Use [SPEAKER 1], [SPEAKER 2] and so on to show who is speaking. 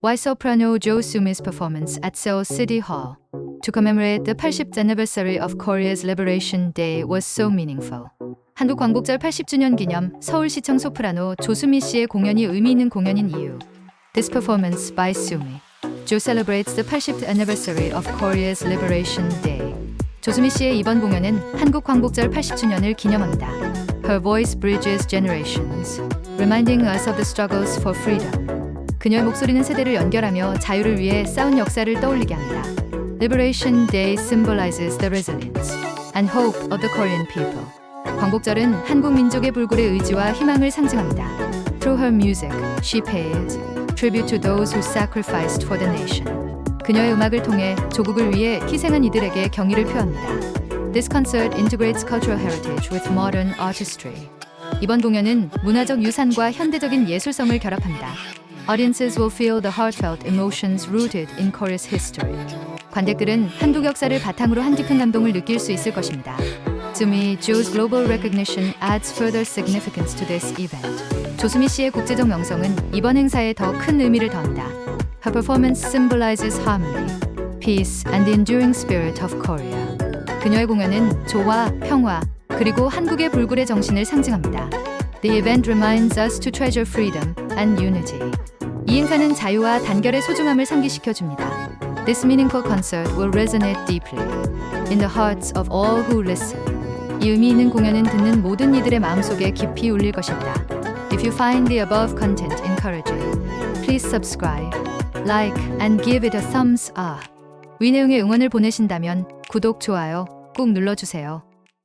[SPEAKER 1] Why soprano Jo Sumi's performance at Seoul City Hall to commemorate the 80th anniversary of Korea's Liberation Day was so meaningful. 한국 광복절 80주년 기념 서울시청 소프라노 조수미 씨의 공연이 의미 있는 공연인 이유. This performance by Sumi. Jo celebrates the 80th anniversary of Korea's Liberation Day. 조수미 씨의 이번 공연은 한국 광복절 80주년을 기념합니다. Her voice bridges generations, reminding us of the struggles for freedom. 그녀의 목소리는 세대를 연결하며 자유를 위해 싸운 역사를 떠올리게 합니다. Liberation Day symbolizes the resilience and hope of the Korean people. 광복절은 한국 민족의 불굴의 의지와 희망을 상징합니다. Through her music, she paid tribute to those who sacrificed for the nation. 그녀의 음악을 통해 조국을 위해 희생한 이들에게 경의를 표합니다. This concert integrates cultural heritage with modern artistry. 이번 공연은 문화적 유산과 현대적인 예술성을 결합합니다. Audiences will feel the heartfelt emotions rooted in Korea's history. 관객들은 한국 역사를 바탕으로 한 깊은 감동을 느낄 수 있을 것입니다. Sumi Jo's global recognition adds further significance to this event. 조수미 씨의 국제적 명성은 이번 행사에 더 큰 의미를 더합니다. Her performance symbolizes harmony, peace, and the enduring spirit of Korea. 그녀의 공연은 조화, 평화, 그리고 한국의 불굴의 정신을 상징합니다. The event reminds us to treasure freedom and unity. 이 행사는 자유와 단결의 소중함을 상기시켜 줍니다. This meaningful concert will resonate deeply in the hearts of all who listen. 이 의미 있는 공연은 듣는 모든 이들의 마음속에 깊이 울릴 것입니다. If you find the above content encouraging, please subscribe, like, and give it a thumbs up. 위 내용의 응원을 보내신다면 구독, 좋아요 꼭 눌러주세요.